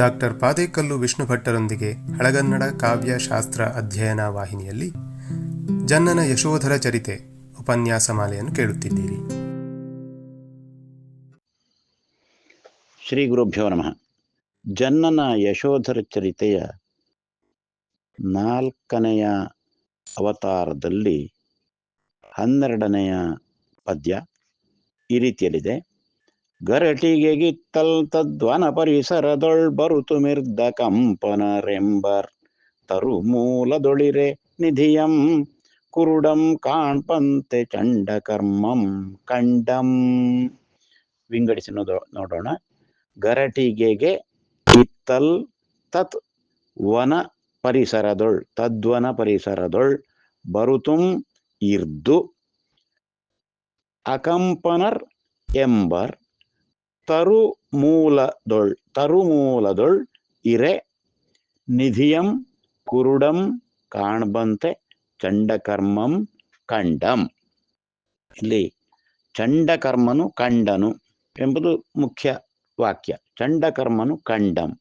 Doctor Padekallu Vishnu ಭಟ್ಟರೊಂದಿಗೆ ಹಳಗನ್ನಡ ಕಾವ್ಯ ಶಾಸ್ತ್ರ ಅಧ್ಯಯನ ವಾಹಿನಿಯಲ್ಲಿ ಜನ್ನನ ಯಶೋಧರ ಚರಿತೆ ಉಪನ್ಯಾಸ ಮಾಲೆಯನ್ನು ಕೇಳುತ್ತಿದ್ದೀರಿ. ಶ್ರೀ ಗುರುಭ್ಯೋ ನಮಃ. ಜನ್ನನ ಯಶೋಧರ ಚರಿತೆಯ ನಾಲ್ಕನೆಯ ಅವತಾರದಲ್ಲಿ ಹನ್ನೆರಡನೆಯ ಪದ್ಯ ಈ ರೀತಿಯಲ್ಲಿದೆ. ಗರಟಿಗೆ ಗಿತ್ತಲ್ ತದ್ವನ ಪರಿಸರದೊಳ್ ಬರುತು ಮಿರ್ದ ಕಂಪನರೆಂಬರ್. ತರು ಮೂಲದೊಳಿರೆ ನಿಧಿಯಂ, ಕುರುಡಂ ಕಾಣ್ಪಂತೆ ಚಂಡಕರ್ಮಂ ಕಂಡಂ. ವಿಂಗಡಿಸಿ ನೋಡೋ- ನೋಡೋಣ. ಗರಟಿಗೆಗೆ ಇತ್ತಲ್ ತತ್ ವನ ಪರಿಸರದೊಳ್ ತದ್ವನ ಪರಿಸರದೊಳ್ ಬರುತುಂ ಇರ್ದು ಅಕಂಪನರ್ ಎಂಬರ್. ತರು ಮೂಲದೊಳ್ ತರುಮೂಲದೊಳ್ ಇರೆ, ನಿಧಿಯಂ, ಕುರುಡಂ ಚಂಡ ಚಂಡಕರ್ಮಂ, ಕಂಡಂ. ಇಲ್ಲಿ ಚಂಡಕರ್ಮನು ಕಂಡನು ಎಂಬುದು ಮುಖ್ಯ ವಾಕ್ಯ. ಚಂಡಕರ್ಮನು ಕಂಡಂ.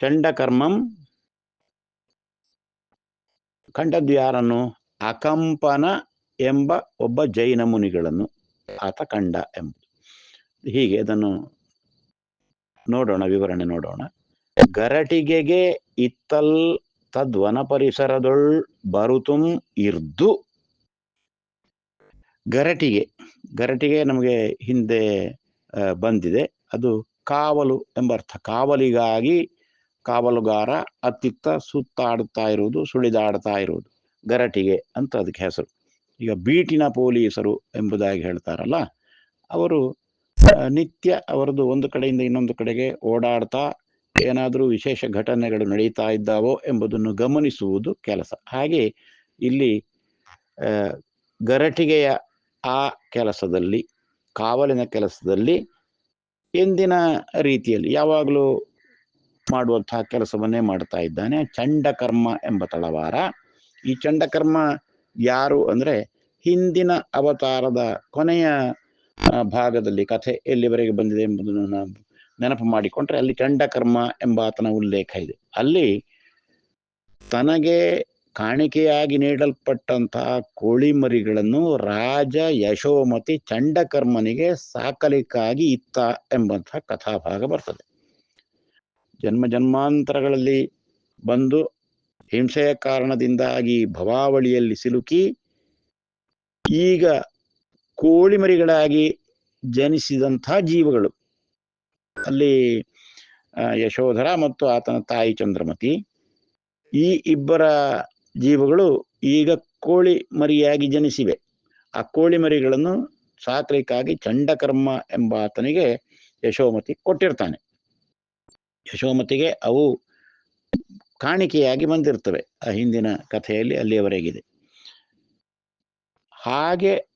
ಚಂಡಕರ್ಮಂ ಕಂಡದ್ದು ಯಾರನ್ನು? ಅಕಂಪನ ಎಂಬ ಒಬ್ಬ ಜೈನ ಮುನಿಗಳನ್ನು. ಆತ ಕಂಡ ಎಂಬುದು. ಹೀಗೆ ಅದನ್ನು ನೋಡೋಣ, ವಿವರಣೆ ನೋಡೋಣ. ಗರಟಿಗೆಗೆ ಇತ್ತಲ್ ತದ್ವನ ಪರಿಸರದೊಳ್ ಬರುತುಂ ಇರ್ದು. ಗರಟಿಗೆ ಗರಟಿಗೆ ನಮಗೆ ಹಿಂದೆ ಬಂದಿದೆ. ಅದು ಕಾವಲು ಎಂಬ ಅರ್ಥ. ಕಾವಲಿಗಾಗಿ ಕಾವಲುಗಾರ ಅತ್ತಿತ್ತ ಸುತ್ತಾಡುತ್ತಾ ಇರುವುದು, ಸುಳಿದಾಡ್ತಾ ಇರುವುದು. ಗರಟಿಗೆ ಅಂತ ಅದಕ್ಕೆ ಹೆಸರು. ಈಗ ಬೀಟಿನ ಪೊಲೀಸರು ಎಂಬುದಾಗಿ ಹೇಳ್ತಾರಲ್ಲ, ಅವರು ನಿತ್ಯ ಅವರದು ಒಂದು ಕಡೆಯಿಂದ ಇನ್ನೊಂದು ಕಡೆಗೆ ಓಡಾಡ್ತಾ ಏನಾದರೂ ವಿಶೇಷ ಘಟನೆಗಳು ನಡೀತಾ ಇದ್ದಾವೋ ಎಂಬುದನ್ನು ಗಮನಿಸುವುದು ಕೆಲಸ. ಹಾಗೆ ಇಲ್ಲಿ ಗರಟಿಗೆಯ ಆ ಕೆಲಸದಲ್ಲಿ, ಕಾವಲಿನ ಕೆಲಸದಲ್ಲಿ ಎಂದಿನ ರೀತಿಯಲ್ಲಿ ಯಾವಾಗಲೂ ಮಾಡುವಂತಹ ಕೆಲಸವನ್ನೇ ಮಾಡ್ತಾ ಇದ್ದಾನೆ. ಚಂಡಕರ್ಮ ಎಂಬ ತಳವಾರ. ಈ ಚಂಡಕರ್ಮ ಯಾರು ಅಂದ್ರೆ ಹಿಂದಿನ ಅವತಾರದ ಕೊನೆಯ ಭಾಗದಲ್ಲಿ ಕಥೆ ಎಲ್ಲಿವರೆಗೆ ಬಂದಿದೆ ಎಂಬುದನ್ನು ನಾವು ನೆನಪು ಮಾಡಿಕೊಂಡ್ರೆ ಅಲ್ಲಿ ಚಂಡಕರ್ಮ ಎಂಬ ಆತನ ಉಲ್ಲೇಖ ಇದೆ. ಅಲ್ಲಿ ತನಗೆ ಕಾಣಿಕೆಯಾಗಿ ನೀಡಲ್ಪಟ್ಟಂತಹ ಕೋಳಿ ಮರಿಗಳನ್ನು ರಾಜ ಯಶೋಮತಿ ಚಂಡಕರ್ಮನಿಗೆ ಸಾಕಲಿಕ್ಕಾಗಿ ಇತ್ತ ಎಂಬಂತಹ ಕಥಾಭಾಗ ಬರ್ತದೆ. ಜನ್ಮ ಜನ್ಮಾಂತರಗಳಲ್ಲಿ ಬಂದು ಹಿಂಸೆಯ ಕಾರಣದಿಂದಾಗಿ ಭವಾವಳಿಯಲ್ಲಿ ಸಿಲುಕಿ ಈಗ ಕೋಳಿ ಮರಿಗಳಾಗಿ ಜನಿಸಿದಂಥ ಜೀವಗಳು. ಅಲ್ಲಿ ಯಶೋಧರ ಮತ್ತು ಆತನ ತಾಯಿ ಚಂದ್ರಮತಿ, ಈ ಇಬ್ಬರ ಜೀವಗಳು ಈಗ ಕೋಳಿ ಮರಿಯಾಗಿ ಜನಿಸಿವೆ. ಆ ಕೋಳಿ ಮರಿಗಳನ್ನು ಚಂಡಕರ್ಮ ಎಂಬ ಆತನಿಗೆ ಯಶೋಮತಿ ಕೊಟ್ಟಿರ್ತಾನೆ. ಯಶೋಮತಿಗೆ ಅವು ಕಾಣಿಕೆಯಾಗಿ ಬಂದಿರ್ತವೆ. ಆ ಹಿಂದಿನ ಕಥೆಯಲ್ಲಿ ಅಲ್ಲಿಯವರೆಗಿದೆ. ಹಾಗೆ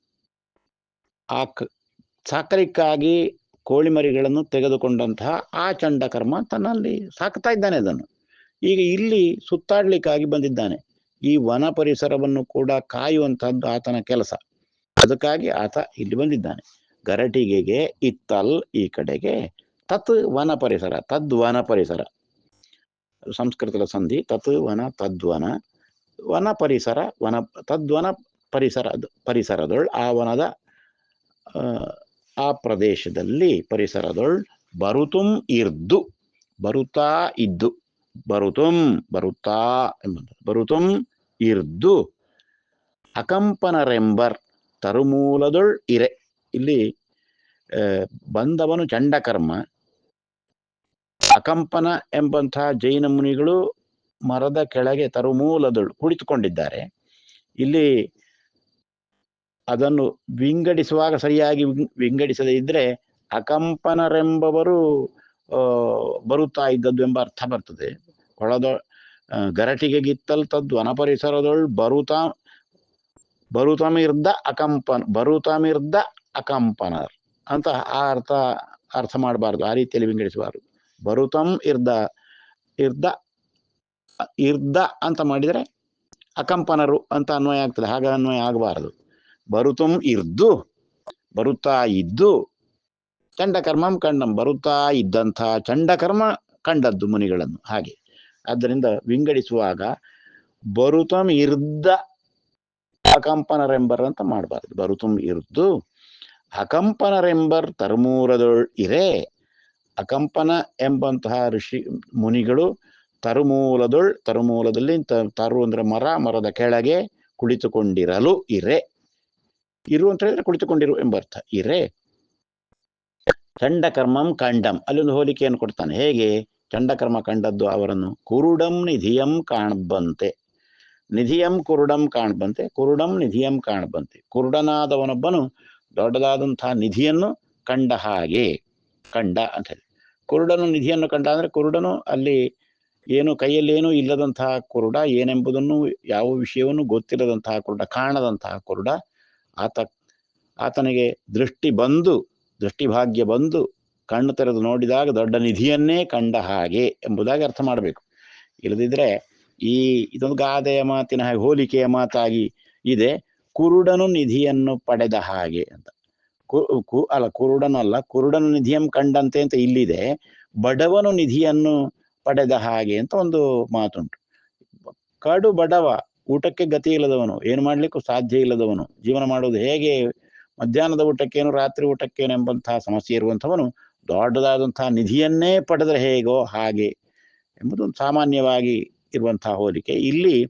ಆ ಸಾಕರಿಕ್ಕಾಗಿ ಕೋಳಿ ಮರಿಗಳನ್ನು ತೆಗೆದುಕೊಂಡಂತಹ ಆ ಚಂಡಕರ್ಮ ತನ್ನಲ್ಲಿ ಸಾಕ್ತಾ ಇದ್ದಾನೆ ಅದನ್ನು. ಈಗ ಇಲ್ಲಿ ಸುತ್ತಾಡ್ಲಿಕ್ಕಾಗಿ ಬಂದಿದ್ದಾನೆ. ಈ ವನ ಪರಿಸರವನ್ನು ಕೂಡ ಕಾಯುವಂತಹದ್ದು ಆತನ ಕೆಲಸ. ಅದಕ್ಕಾಗಿ ಆತ ಇಲ್ಲಿ ಬಂದಿದ್ದಾನೆ. ಗರಟಿಗೆಗೆ ಇತ್ತಲ್ ಈ ಕಡೆಗೆ ತತ್ ವನ ಪರಿಸರ ತದ್ವನ ಪರಿಸರ. ಸಂಸ್ಕೃತದ ಸಂಧಿ ತತ್ ವನ ತದ್ವನ ವನ. ಪರಿಸರ, ವನ ತದ್ವನ ಪರಿಸರ, ಪರಿಸರದೊಳ್ ಆ ವನದ ಆ, ಪ್ರದೇಶದಲ್ಲಿ ಪರಿಸರದೊಳ್ ಬರುತುಂ ಇರ್ದು. ಬರುತ್ತಾ ಇದ್ದು. ಬರುತುಂ ಬರುತ್ತಾ ಎಂಬುದು ಬರುತುಂ ಇರ್ದು. ಅಕಂಪನರೆಂಬರ್ ತರುಮೂಲದೊಳ್ ಇರೆ. ಇಲ್ಲಿ ಬಂದವನು ಚಂಡಕರ್ಮ. ಅಕಂಪನ ಎಂಬಂತಹ ಜೈನ ಮುನಿಗಳು ಮರದ ಕೆಳಗೆ ತರುಮೂಲದೊಳ್ ಕುಳಿತುಕೊಂಡಿದ್ದಾರೆ. ಇಲ್ಲಿ ಅದನ್ನು ವಿಂಗಡಿಸುವಾಗ ಸರಿಯಾಗಿ ವಿಂಗ್- ವಿಂಗಡಿಸದೇ ಇದ್ದರೆ ಅಕಂಪನರೆಂಬವರು ಬರುತ್ತಾ ಇದ್ದದ್ದು ಎಂಬ ಅರ್ಥ ಬರ್ತದೆ. ಕೊಳದ ಗರಟಿಗೆ ಗಿತ್ತಲ್ ತದ್ದು ವನ ಪರಿಸರದೊಳ್ ಬರುತ, ಬರುತಮಿರ್ದ ಅಕಂಪನ್, ಬರುತಮಿರ್ದ ಅಕಂಪನರ್ ಅಂತ ಆ ಅರ್ಥ ಅರ್ಥ ಮಾಡಬಾರ್ದು. ಆ ರೀತಿಯಲ್ಲಿ ವಿಂಗಡಿಸಬಾರ್ದು ಬರುತಂ ಇರ್ದ ಇರ್ದ ಇರ್ದ ಅಂತ ಮಾಡಿದರೆ ಅಕಂಪನರು ಅಂತ ಅನ್ವಯ ಆಗ್ತದೆ. ಹಾಗೆ ಅನ್ವಯ ಆಗಬಾರದು. ಬರುತುಂ ಇರ್ದು, ಬರುತ್ತಾ ಇದ್ದು, ಚಂಡಕರ್ಮಂ ಕಂಡಂ ಬರುತ್ತಾ ಇದ್ದಂಥ ಚಂಡಕರ್ಮ ಕಂಡದ್ದು ಮುನಿಗಳನ್ನು. ಹಾಗೆ. ಆದ್ದರಿಂದ ವಿಂಗಡಿಸುವಾಗ ಬರುತಂ ಇರ್ದ ಅಕಂಪನರೆಂಬರ್ ಅಂತ ಮಾಡಬಾರ್ದು. ಬರುತುಂ ಇರ್ದು ಅಕಂಪನರೆಂಬರ್ ತರುಮೂರದೊಳ್ ಇರೆ, ಅಕಂಪನ ಎಂಬಂತಹ ಋಷಿ ಮುನಿಗಳು ತರುಮೂಲದೊಳ್ ತರುಮೂಲದಲ್ಲಿ ತರು ಅಂದ್ರೆ ಮರ ಮರದ ಕೆಳಗೆ ಕುಳಿತುಕೊಂಡಿರಲು ಇರೆ. ಇರು ಅಂತ ಹೇಳಿದ್ರೆ ಕುಳಿತುಕೊಂಡಿರು ಎಂಬ ಅರ್ಥ. ಇರೆ. ಚಂಡಕರ್ಮಂ ಕಂಡಂ. ಅಲ್ಲೊಂದು ಹೋಲಿಕೆಯನ್ನು ಕೊಡ್ತಾನೆ. ಹೇಗೆ? ಚಂಡಕರ್ಮ ಕಂಡದ್ದು ಅವರನ್ನು ಕುರುಡಂ ನಿಧಿಯಂ ಕಾಣಬಂತೆ. ನಿಧಿಯಂ ಕುರುಡಂ ಕಾಣಬಂತೆ. ಕುರುಡಂ ನಿಧಿಯಂ ಕಾಣಬಂತೆ. ಕುರುಡನಾದವನೊಬ್ಬನು ದೊಡ್ಡದಾದಂತಹ ನಿಧಿಯನ್ನು ಕಂಡ ಹಾಗೆ. ಕಂಡ ಅಂತ ಹೇಳಿ. ಕುರುಡನು ನಿಧಿಯನ್ನು ಕಂಡ ಅಂದ್ರೆ ಕುರುಡನು ಅಲ್ಲಿ ಏನು ಕೈಯಲ್ಲಿ ಏನೂ ಇಲ್ಲದಂತಹ ಕುರುಡ ಏನೆಂಬುದನ್ನು ಯಾವ ವಿಷಯವನ್ನು ಗೊತ್ತಿಲ್ಲದಂತಹ ಕುರುಡ, ಕಾಣದಂತಹ ಕುರುಡ ಆತ, ಆತನಿಗೆ ದೃಷ್ಟಿ ಬಂದು, ದೃಷ್ಟಿಭಾಗ್ಯ ಬಂದು ಕಣ್ಣು ತೆರೆದು ನೋಡಿದಾಗ ದೊಡ್ಡ ನಿಧಿಯನ್ನೇ ಕಂಡ ಹಾಗೆ ಎಂಬುದಾಗಿ ಅರ್ಥ ಮಾಡಬೇಕು. ಇಲ್ಲದಿದ್ರೆ ಈ ಇದೊಂದು ಗಾದೆಯ ಮಾತಿನ ಹಾಗೆ ಹೋಲಿಕೆಯ ಮಾತಾಗಿ ಇದೆ. ಕುರುಡನು ನಿಧಿಯನ್ನು ಪಡೆದ ಹಾಗೆ ಅಂತ. ಕು- ಅಲ್ಲ ಕುರುಡನಲ್ಲ, ಕುರುಡನು ನಿಧಿಯಂ ಕಂಡಂತೆ ಅಂತ ಇಲ್ಲಿದೆ. ಬಡವನು ನಿಧಿಯನ್ನು ಪಡೆದ ಹಾಗೆ ಅಂತ ಒಂದು ಮಾತುಂಟು. ಕಡು ಬಡವ ಊಟಕ್ಕೆ ಗತಿ ಇಲ್ಲದವನು, ಏನು ಮಾಡಲಿಕ್ಕೂ ಸಾಧ್ಯ ಇಲ್ಲದವನು, ಜೀವನ ಮಾಡುವುದು ಹೇಗೆ, ಮಧ್ಯಾಹ್ನದ ಊಟಕ್ಕೇನು, ರಾತ್ರಿ ಊಟಕ್ಕೇನು ಎಂಬಂತಹ ಸಮಸ್ಯೆ ಇರುವಂಥವನು ದೊಡ್ಡದಾದಂತಹ ನಿಧಿಯನ್ನೇ ಪಡೆದರೆ ಹೇಗೋ ಹಾಗೆ ಎಂಬುದೊಂದು ಸಾಮಾನ್ಯವಾಗಿ ಇರುವಂತಹ ಹೋಲಿಕೆ. ಇಲ್ಲಿ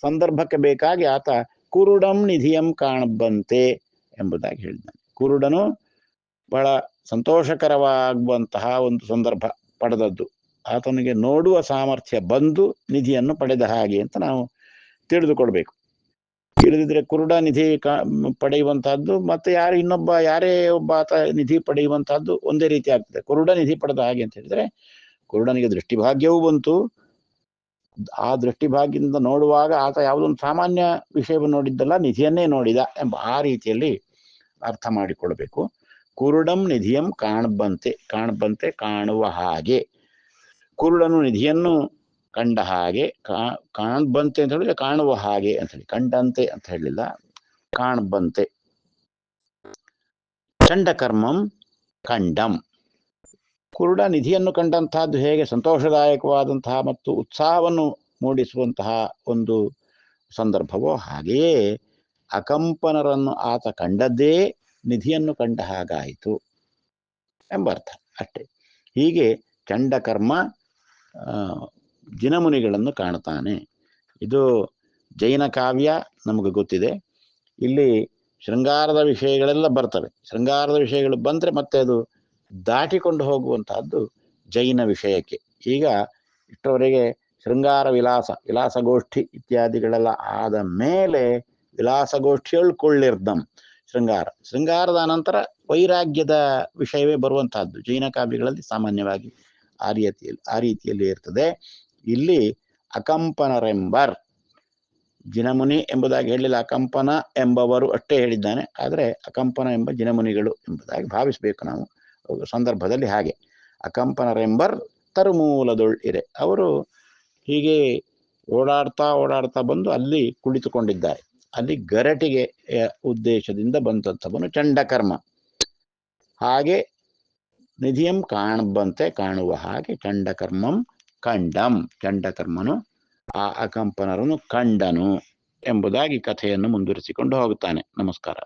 ಸಂದರ್ಭಕ್ಕೆ ಬೇಕಾಗಿ ಆತ ಕುರುಡಂ ನಿಧಿಯಂ ಕಾಣಬಂತೆ ಎಂಬುದಾಗಿ ಹೇಳಿದ್ದಾನೆ. ಕುರುಡನು ಬಹಳ ಸಂತೋಷಕರವಾಗುವಂತಹ ಒಂದು ಸಂದರ್ಭ ಪಡೆದದ್ದು. ಆತನಿಗೆ ನೋಡುವ ಸಾಮರ್ಥ್ಯ ಬಂದು ನಿಧಿಯನ್ನು ಪಡೆದ ಹಾಗೆ ಅಂತ ನಾವು ತಿಳಿದುಕೊಳ್ಬೇಕು. ತಿಳಿದಿದ್ರೆ ಕುರುಡ ನಿಧಿ ಪಡೆಯುವಂತಹದ್ದು ಮತ್ತೆ ಯಾರು ಇನ್ನೊಬ್ಬ, ಯಾರೇ ಒಬ್ಬ ಆತ ನಿಧಿ ಪಡೆಯುವಂತಹದ್ದು ಒಂದೇ ರೀತಿ ಆಗ್ತದೆ. ಕುರುಡ ನಿಧಿ ಪಡೆದ ಹಾಗೆ ಅಂತ ಹೇಳಿದ್ರೆ ಕುರುಡನಿಗೆ ದೃಷ್ಟಿಭಾಗ್ಯವೂ ಬಂತು. ಆ ದೃಷ್ಟಿಭಾಗ್ಯದಿಂದ ನೋಡುವಾಗ ಆತ ಯಾವುದೊಂದು ಸಾಮಾನ್ಯ ವಿಷಯವನ್ನು ನೋಡಿದ್ದಲ್ಲ, ನಿಧಿಯನ್ನೇ ನೋಡಿದ ಎಂಬ ಆ ರೀತಿಯಲ್ಲಿ ಅರ್ಥ ಮಾಡಿಕೊಳ್ಬೇಕು. ಕುರುಡಂ ನಿಧಿಯಂ ಕಾಣಬಂತೆ ಕಾಣಬಂತೆ ಕಾಣುವ ಹಾಗೆ. ಕುರುಡನು ನಿಧಿಯನ್ನು ಕಂಡ ಹಾಗೆ ಕಾಣ್ ಬಂತೆ ಅಂತ ಹೇಳಿದ್ರೆ ಕಾಣುವ ಹಾಗೆ ಅಂತ ಹೇಳಿ. ಕಂಡಂತೆ ಅಂತ ಹೇಳಿಲ್ಲ. ಕಾಣ್ಬಂತೆ ಚಂಡಕರ್ಮಂ ಕಂಡಂ. ಕುರುಡ ನಿಧಿಯನ್ನು ಕಂಡಂತಹದ್ದು ಹೇಗೆ ಸಂತೋಷದಾಯಕವಾದಂತಹ ಮತ್ತು ಉತ್ಸಾಹವನ್ನು ಮೂಡಿಸುವಂತಹ ಒಂದು ಸಂದರ್ಭವೋ ಹಾಗೆಯೇ ಅಕಂಪನರನ್ನು ಆತ ಕಂಡದ್ದೇ ನಿಧಿಯನ್ನು ಕಂಡ ಹಾಗಾಯಿತು ಎಂಬ ಅರ್ಥ ಅಷ್ಟೇ. ಹೀಗೆ ಚಂಡಕರ್ಮ ಆ, ಜಿನಮುನಿಗಳನ್ನು ಕಾಣ್ತಾನೆ ಇದು ಜೈನ ಕಾವ್ಯ ನಮಗೆ ಗೊತ್ತಿದೆ. ಇಲ್ಲಿ ಶೃಂಗಾರದ ವಿಷಯಗಳೆಲ್ಲ ಬರ್ತವೆ. ಶೃಂಗಾರದ ವಿಷಯಗಳು ಬಂದರೆ ಮತ್ತೆ ಅದು ದಾಟಿಕೊಂಡು ಹೋಗುವಂತಹದ್ದು ಜೈನ ವಿಷಯಕ್ಕೆ. ಈಗ ಇಷ್ಟವರೆಗೆ ಶೃಂಗಾರ ವಿಲಾಸ ವಿಲಾಸಗೋಷ್ಠಿ ಇತ್ಯಾದಿಗಳೆಲ್ಲ ಆದ ಮೇಲೆ ವಿಲಾಸಗೋಷ್ಠಿಯೊಳ್ ಕೊಳ್ಳಿರ್ದಂ ಶೃಂಗಾರ. ಶೃಂಗಾರದ ಅನಂತರ ವೈರಾಗ್ಯದ ವಿಷಯವೇ ಬರುವಂತಹದ್ದು. ಜೈನ ಕಾವ್ಯಗಳಲ್ಲಿ ಸಾಮಾನ್ಯವಾಗಿ ಆ ರೀತಿಯಲ್ಲಿ ಆ ರೀತಿಯಲ್ಲಿ ಇರ್ತದೆ. ಇಲ್ಲಿ ಅಕಂಪನರೆಂಬರ್. ಜಿನಮುನಿ ಎಂಬುದಾಗಿ ಹೇಳಿಲ್ಲ, ಅಕಂಪನ ಎಂಬವರು ಅಷ್ಟೇ ಹೇಳಿದ್ದಾನೆ. ಆದರೆ ಅಕಂಪನ ಎಂಬ ಜಿನಮುನಿಗಳು ಎಂಬುದಾಗಿ ಭಾವಿಸಬೇಕು ನಾವು. ಸಂದರ್ಭದಲ್ಲಿ ಹಾಗೆ. ಅಕಂಪನರೆಂಬರ್ ತರುಮೂಲದೊಳ್ ಇರೆ. ಅವರು ಹೀಗೆ ಓಡಾಡ್ತಾ ಓಡಾಡ್ತಾ ಬಂದು ಅಲ್ಲಿ ಕುಳಿತುಕೊಂಡಿದ್ದಾರೆ. ಅಲ್ಲಿ ಗರಟಿಗೆ ಉದ್ದೇಶದಿಂದ ಬಂದಂಥವನು ಚಂಡಕರ್ಮ. ಹಾಗೆ ನಿಧಿಯಂ ಕಾಣಬಂತೆ ಕಾಣುವ ಹಾಗೆ ಚಂಡಕರ್ಮಂ ಕಂಡಂ ಚಂಡಕರ್ಮನು ಆ ಅಕಂಪನರನ್ನು ಕಂಡನು ಎಂಬುದಾಗಿ ಕಥೆಯನ್ನು ಮುಂದುವರಿಸಿಕೊಂಡು ಹೋಗುತ್ತಾನೆ. ನಮಸ್ಕಾರ.